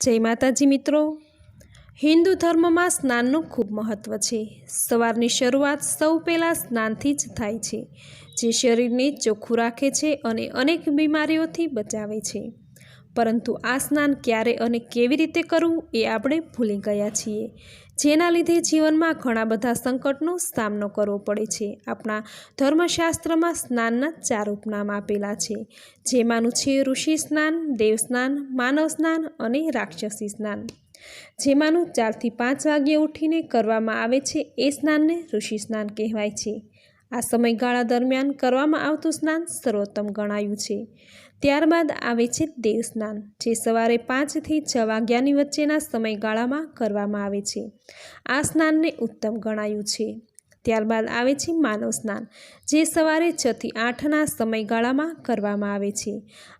જય માતાજી મિત્રો. હિન્દુ ધર્મમાં સ્નાનનું ખૂબ મહત્ત્વ છે. સવારની શરૂઆત સૌ પહેલાં સ્નાનથી જ થાય છે. જે શરીરને ચોખ્ખું રાખે છે અને અનેક બીમારીઓથી બચાવે છે. પરંતુ આ સ્નાન ક્યારે અને કેવી રીતે કરવું એ આપણે ભૂલી ગયા છીએ. જેના લીધે જીવનમાં ઘણા બધા સંકટનો સામનો કરવો પડે છે. આપણા ધર્મશાસ્ત્રમાં સ્નાનના ચાર ઉપનામ આપેલા છે. જેમાંનું છે ઋષિ સ્નાન, દેવ સ્નાન, માનવ સ્નાન અને રાક્ષસી સ્નાન. જેમાંનું ચારથી પાંચ વાગ્યે ઉઠીને કરવામાં આવે છે એ સ્નાનને ઋષિ સ્નાન કહેવાય છે. આ સમયગાળા દરમિયાન કરવામાં આવતું સ્નાન સર્વોત્તમ ગણાયું છે. ત્યારબાદ આવે છે દેવ સ્નાન જે સવારે પાંચથી છ વાગ્યાની વચ્ચેના સમયગાળામાં કરવામાં આવે છે. આ સ્નાનને ઉત્તમ ગણાયું છે. ત્યારબાદ આવે છે માનવ સ્નાન, જે સવારે છથી આઠના સમયગાળામાં કરવામાં આવે છે.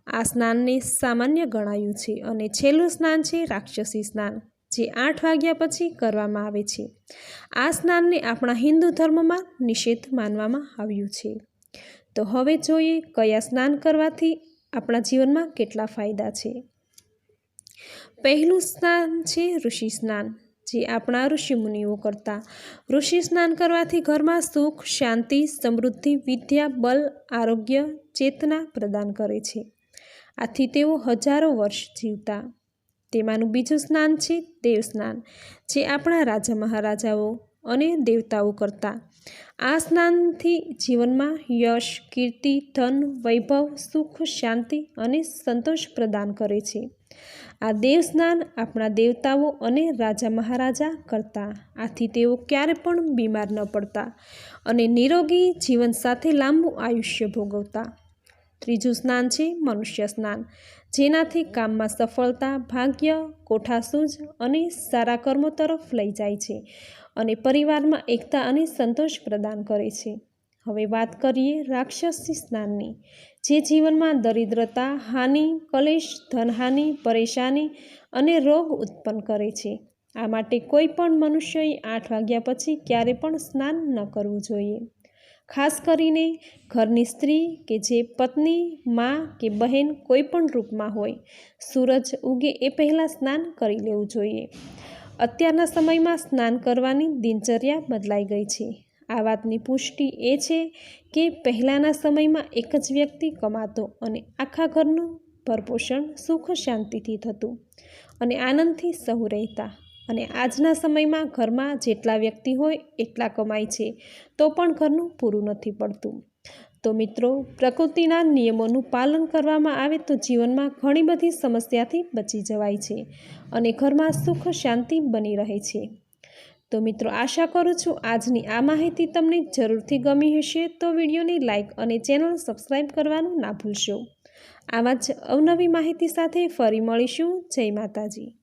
આ સ્નાનને સામાન્ય ગણાયું છે અને છેલ્લું સ્નાન છે રાક્ષસી સ્નાન, જે આઠ વાગ્યા પછી કરવામાં આવે છે. આ સ્નાનને આપણા હિન્દુ ધર્મમાં નિષેધ માનવામાં આવ્યું છે. તો હવે જોઈએ કયા સ્નાન કરવાથી આપણા જીવનમાં કેટલા ફાયદા છે? પહેલું સ્નાન છે ઋષિ સ્નાન, જે આપણા ઋષિમુનિઓ કરતા. ઋષિ સ્નાન કરવાથી ઘરમાં સુખ, શાંતિ, સમૃદ્ધિ, વિદ્યા, બલ, આરોગ્ય, ચેતના પ્રદાન કરે છે. આથી તેઓ હજારો વર્ષ જીવતા. તેમાંનું બીજું સ્નાન છે દેવ સ્નાન જે આપણા રાજા મહારાજાઓ અને દેવતાઓ કરતા. આ સ્નાનથી જીવનમાં યશ, કીર્તિ, ધન, વૈભવ, સુખ, શાંતિ અને સંતોષ પ્રદાન કરે છે. આ દેવ સ્નાન આપણા દેવતાઓ અને રાજા મહારાજા કરતા. આથી તેઓ ક્યારે પણ બીમાર ન પડતા અને નિરોગી જીવન સાથે લાંબુ આયુષ્ય ભોગવતા. ત્રીજું સ્નાન છે મનુષ્ય સ્નાન. જેનાથી કામમાં સફળતા, ભાગ્ય કોઠાસૂજ અને સારા કર્મો તરફ લઈ જાય છે અને પરિવારમાં એકતા અને સંતોષ પ્રદાન કરે છે. હવે વાત કરીએ રાક્ષસી સ્નાનની, જે જીવનમાં દરિદ્રતા, હાનિ, કલેશ, ધનહાનિ, પરેશાની અને રોગ ઉત્પન્ન કરે છે. આ માટે કોઈ પણ મનુષ્યએ આઠ વાગ્યા પછી ક્યારે પણ સ્નાન ન કરવું જોઈએ. ખાસ કરીને ઘરની સ્ત્રી કે જે પત્ની, મા કે બહેન કોઈ પણ રૂપમાં હોય, સૂરજ ઉગે એ પહેલાં સ્નાન કરી લેવું જોઈએ. અત્યારના સમયમાં સ્નાન કરવાની દિનચર્યા બદલાઈ ગઈ છે. આ વાતની પુષ્ટિ એ છે કે પહેલાંના સમયમાં એક જ વ્યક્તિ કમાતો અને આખા ઘરનું ભરપોષણ સુખ શાંતિથી થતું અને આનંદથી સહુ રહેતા. અને આજના સમયમાં ઘરમાં જેટલા વ્યક્તિ હોય એટલા કમાય છે, તો પણ ઘરનું પૂરું નથી પડતું. તો મિત્રો, પ્રકૃતિના નિયમોનું પાલન કરવામાં આવે તો જીવનમાં ઘણી બધી સમસ્યાથી બચી જવાય છે અને ઘરમાં સુખ શાંતિ બની રહે છે. તો મિત્રો, આશા કરું છું આજની આ માહિતી તમને જરૂરથી ગમી હશે, તો વિડીયોને લાઇક અને ચેનલ સબસ્ક્રાઈબ કરવાનું ના ભૂલશો. આવા જ અવનવી માહિતી સાથે ફરી મળીશું. જય માતાજી.